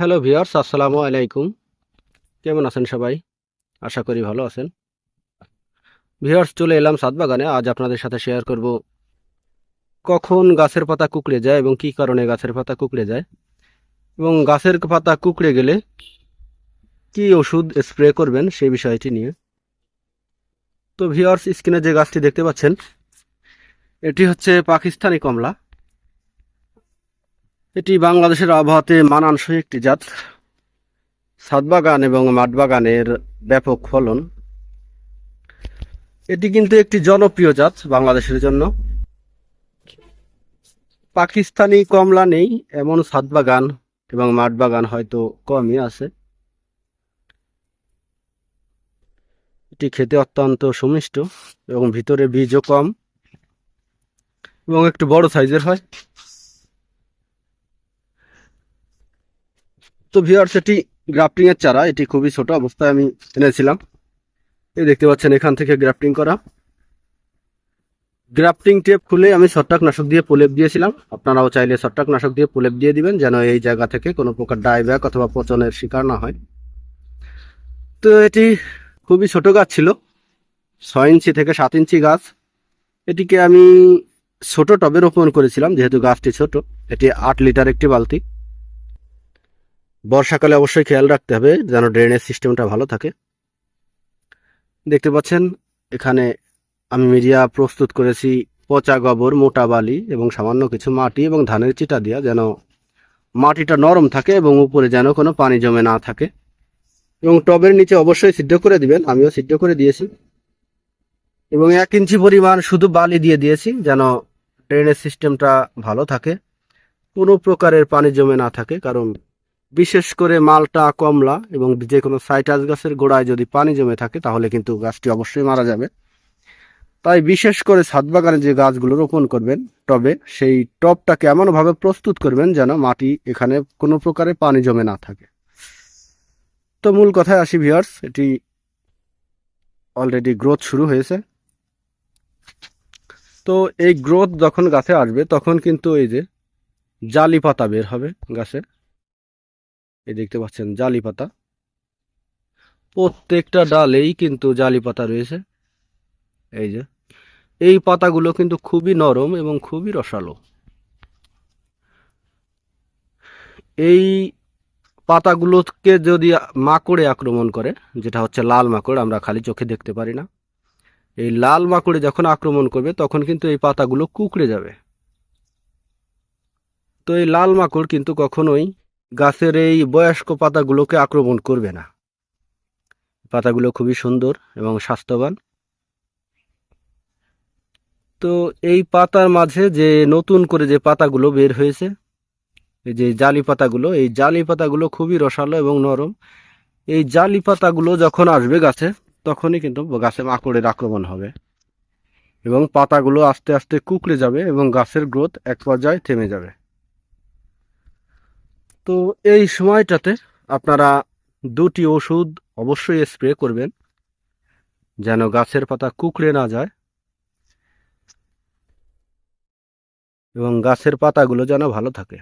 Hello viewers আসসালামু আলাইকুম। কেমন আছেন সবাই? আশা করি ভালো আছেন। ভিউয়ার্স চলে এলাম সাত বাগানে আজ আপনাদের সাথে শেয়ার করব কখন গাছের পাতা কুকড়ে যায় এবং কী কারণে গাছের পাতা কুকড়ে যায়। এবং গাছের পাতা কুকড়ে গেলে কি ওষুধ স্প্রে করবেন সেই বিষয়টি নিয়ে। তো ভিউয়ার্স স্ক্রিনে যে গাছটি দেখতে পাচ্ছেন, এটি হচ্ছে পাকিস্তানি কমলা। এটি বাংলাদেশের আবহাওয়াতে মানানসই একটি জাত। ছাদ বাগান এবং মাঠ বাগানের ব্যাপক ফলন। এটি কিন্তু একটি জনপ্রিয় জাত বাংলাদেশের জন্য। পাকিস্তানি কমলা নেই, এমন ছাদ বাগান এবং মাঠ বাগান হয়তো কমই আছে। এটি খেতে অত্যন্ত সুমিষ্ট এবং ভিতরে বীজও কম এবং একটু বড় সাইজের হয়। তো ভিউয়ার্স এটি গ্রাফটিং এর চারা, এটি খুবই ছোট অবস্থায় আমি এনেছিলাম। এই দেখতে পাচ্ছেন এখান থেকে গ্রাফটিং করা। গ্রাফটিং টেপ খুলে আমি ছত্রাক নাশক দিয়ে প্রলেপ দিয়েছিলাম। আপনারাও চাইলে ছত্রাক নাশক দিয়ে প্রলেপ দিয়ে দিবেন, যেন এই জায়গা থেকে কোনো প্রকার ডাইব্যাক অথবা পচনের শিকার না হয়। তো এটি খুবই ছোট গাছ ছিল, ছয় ইঞ্চি থেকে সাত ইঞ্চি গাছ। এটিকে আমি ছোট টবে রোপণ করেছিলাম, যেহেতু গাছটি ছোট। এটি আট লিটার একটি বালতি। বর্ষাকালে অবশ্যই খেয়াল রাখতে হবে যেন ড্রেনেজ সিস্টেমটা ভালো থাকে। দেখতে পাচ্ছেন, এখানে আমি মিডিয়া প্রস্তুত করেছি পচা গোবর, মোটা বালি এবং সামান্য কিছু মাটি এবং ধানের চিটা দিয়া যেন মাটিটা নরম থাকে এবং উপরে যেন কোনো পানি জমে না থাকে। এবং টবের নিচে অবশ্যই সিদ্ধ করে দিবেন, আমিও সিদ্ধ করে দিয়েছি। এবং এক ইঞ্চি পরিমাণ শুধু বালি দিয়ে দিয়েছি যেন ড্রেনেজ সিস্টেমটা ভালো থাকে। কোনো প্রকারের পানি জমে না থাকে, কারণ বিশেষ করে মালটা, কমলা এবং যে কোনো সাইটাস গাছের গোড়ায় যদি পানি জমে থাকে, তাহলে কিন্তু গাছটি অবশ্যই মারা যাবে। তাই বিশেষ করে ছাদ বাগানে যে গাছগুলো রোপণ করবেন, টবে সেই টবটাকে এমনভাবে প্রস্তুত করবেন যেন মাটি এখানে কোনো প্রকারে পানি জমে না থাকে। তো মূল কথায় আসি ভিউয়ার্স, এটি অলরেডি গ্রোথ শুরু হয়েছে। তো এই গ্রোথ যখন গাছে আসবে, তখন কিন্তু এই যে জালি পাতা বের হবে গাছের এই দেখতে পাচ্ছেন, জালি পাতা। প্রত্যেকটা ডালেই কিন্তু জালি পাতা রয়েছে। এই যে, এই পাতাগুলো কিন্তু খুবই নরম এবং খুবই রসালো। এই পাতাগুলোকে যদি মাকড়ে আক্রমণ করে, যেটা হচ্ছে লাল মাকড়, আমরা খালি চোখে দেখতে পারি না, এই লাল মাকড়ে যখন আক্রমণ করবে, তখন কিন্তু এই পাতাগুলো কুকড়ে যাবে। তো এই লাল মাকড় কিন্তু কখনোই গাছের এই বয়স্ক পাতাগুলোকে আক্রমণ করবে না। পাতাগুলো খুবই সুন্দর এবং স্বাস্থ্যবান। তো এই পাতার মাঝে যে নতুন করে যে পাতাগুলো বের হয়েছে, এই যে জালি পাতাগুলো, এই জালি পাতাগুলো খুবই রসালো এবং নরম। এই জালি পাতাগুলো যখন আসবে গাছে, তখনই কিন্তু গাছে মাকড়ের আক্রমণ হবে এবং পাতাগুলো আস্তে আস্তে কুকড়ে যাবে এবং গাছের গ্রোথ এক পর্যায়ে থেমে যাবে। তো এই সময়টাতে আপনারা দুটি ওষুধ অবশ্যই স্প্রে করবেন, যেন গাছের পাতা কুকড়ে না যায় এবং গাছের পাতাগুলো যেন ভালো থাকে।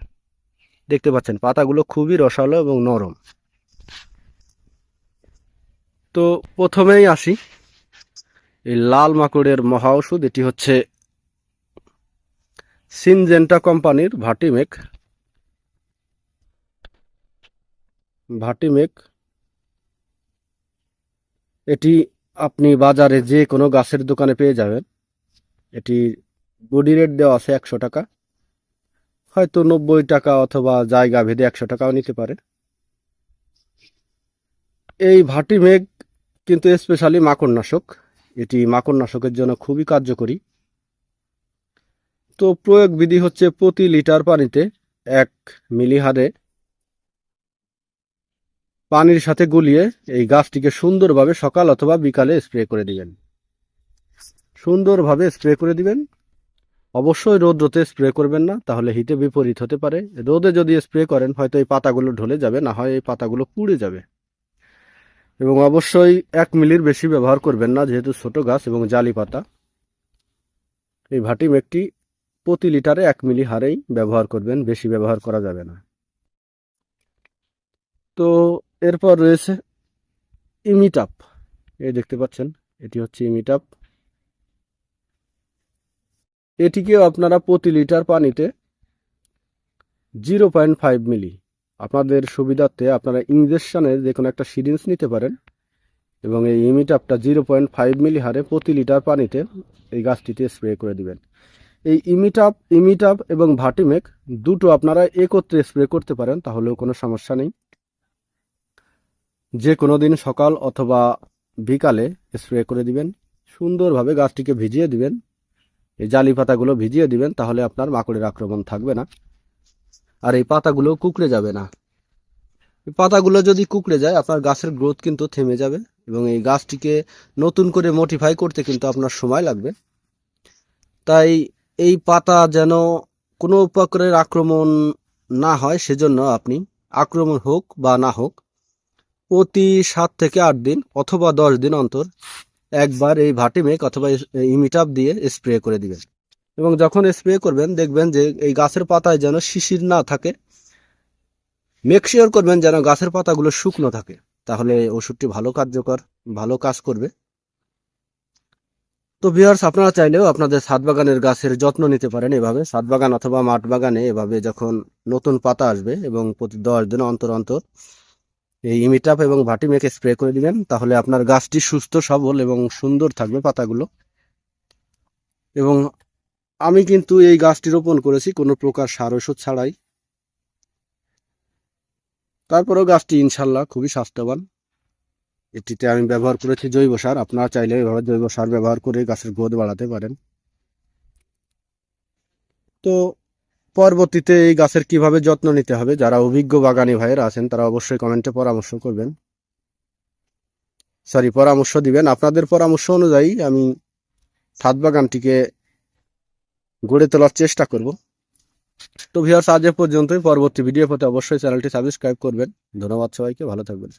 দেখতে পাচ্ছেন, পাতাগুলো খুবই রসালো এবং নরম। তো প্রথমেই আসি, এই লাল মাকড়ের মহা ওষুধ, এটি হচ্ছে সিনজেন্টা কোম্পানির ভাটিমেক। ভাটিমেক এটি আপনি বাজারে যে কোনো গাছের দোকানে পেয়ে যাবেন। এটি বডি রেট দেওয়া আছে একশো টাকা। হয়তো নব্বই টাকা অথবা জায়গা ভেদে একশো টাকাও নিতে পারে। এই ভাটিমেঘ কিন্তু স্পেশালি মাকড়নাশক। এটি মাকড়নাশকের জন্য খুবই কার্যকরী। তো প্রয়োগ বিধি হচ্ছে প্রতি লিটার পানিতে এক মিলি হারে পানির সাথে গুলিয়ে এই গাছটিকে সুন্দরভাবে সকাল অথবা বিকালে স্প্রে করে দিবেন। সুন্দরভাবে স্প্রে করে দিবেন। অবশ্যই রোদ্রতে স্প্রে করবেন না, তাহলে হিতে বিপরীত হতে পারে। রোদে যদি স্প্রে করেন, হয়তো এই পাতাগুলো ঢলে যাবে, না হয় এই পাতাগুলো পুড়ে যাবে। এবং অবশ্যই এক মিলির বেশি ব্যবহার করবেন না, যেহেতু ছোট গাছ এবং জালি পাতা। এই ভাটিম একটি প্রতি লিটারে এক মিলি হারেই ব্যবহার করবেন, বেশি ব্যবহার করা যাবে না। তো এরপর রয়েছে ইমিটাপ। এই দেখতে পাচ্ছেন, এটি হচ্ছে ইমিটাপ। এটিকেও আপনারা প্রতি লিটার পানিতে জিরো পয়েন্ট ফাইভ মিলি। আপনাদের সুবিধার্থে আপনারা ইঞ্জেকশনের যে কোনো একটা সিরিঞ্জ নিতে পারেন এবং এই ইমিটাপটা জিরো পয়েন্ট ফাইভ মিলি হারে প্রতি লিটার পানিতে এই গাছটিতে স্প্রে করে দিবেন। এই ইমিটাপ ইমিটাপ এবং ভাটিমেক দুটো আপনারা একত্রে স্প্রে করতে পারেন, তাহলেও কোনো সমস্যা নেই। যে কোনো দিন সকাল অথবা বিকালে স্প্রে করে দিবেন, সুন্দরভাবে গাছটিকে ভিজিয়ে দিবেন, এই জালি পাতাগুলো ভিজিয়ে দিবেন, তাহলে আপনার মাকড়ের আক্রমণ থাকবে না। আর এই পাতাগুলো কুকড়ে যাবে না। পাতাগুলো যদি কুকড়ে যায়, আপনার গাছের গ্রোথ কিন্তু থেমে যাবে এবং এই গাছটিকে নতুন করে মোটিফাই করতে কিন্তু আপনার সময় লাগবে। তাই এই পাতা যেন কোনো প্রকারের আক্রমণ না হয়, সেজন্য আপনি আক্রমণ হোক বা না হোক প্রতি সাত থেকে আট দিন অথবা দশ দিন অন্তর একবার এই ভাটিমেক অথবা ইমিটাপ দিয়ে স্প্রে করে দিবেন। এবং যখন স্প্রে করবেন, দেখবেন যে এই গাছের পাতায় যেন শিশির না থাকে। মেকশিওর করবেন যেন গাছের পাতাগুলো শুকনো থাকে। তাহলে ওষুধটি ভালো কার্যকর, ভালো কাজ করবে। তো ভিউয়ার্স আপনারা চাইলেও আপনাদের ছাদ বাগানের গাছের যত্ন নিতে পারেন এভাবে। ছাদ বাগান অথবা মাঠ বাগানে এভাবে যখন নতুন পাতা আসবে এবং প্রতি দশ দিন অন্তর অন্তর এই ইমিটাপ এবং ভাটিমেকে স্প্রে করে দিবেন, তাহলে আপনার গাছটি সুস্থ, সবল এবং সুন্দর থাকবে পাতাগুলো। এবং আমি কিন্তু এই গাছটি রোপণ করেছি, কোনো প্রকার সার ওষুধ ছাড়াই। তারপরেও গাছটি ইনশাল্লাহ খুবই স্বাস্থ্যবান। এটিতে আমি ব্যবহার করেছি জৈব সার, আপনারা চাইলে এভাবে জৈব সার ব্যবহার করে গাছের গ্রোথ বাড়াতে পারেন। তো পরবর্তীতে এই গাছের কীভাবে যত্ন নিতে হবে? যারা অভিজ্ঞ বাগানি ভাইয়েরা আছেন, তারা অবশ্যই কমেন্টে পরামর্শ করবেন। সরি পরামর্শ দিবেন। আপনাদের পরামর্শ অনুযায়ী আমি ছাদ বাগানটিকে গড়ে তোলার চেষ্টা করব। তো ভিউয়ার্স আজ পর্যন্তই। পরবর্তী ভিডিও পেতে অবশ্যই চ্যানেলটি সাবস্ক্রাইব করবেন। ধন্যবাদ সবাইকে। ভালো থাকবেন।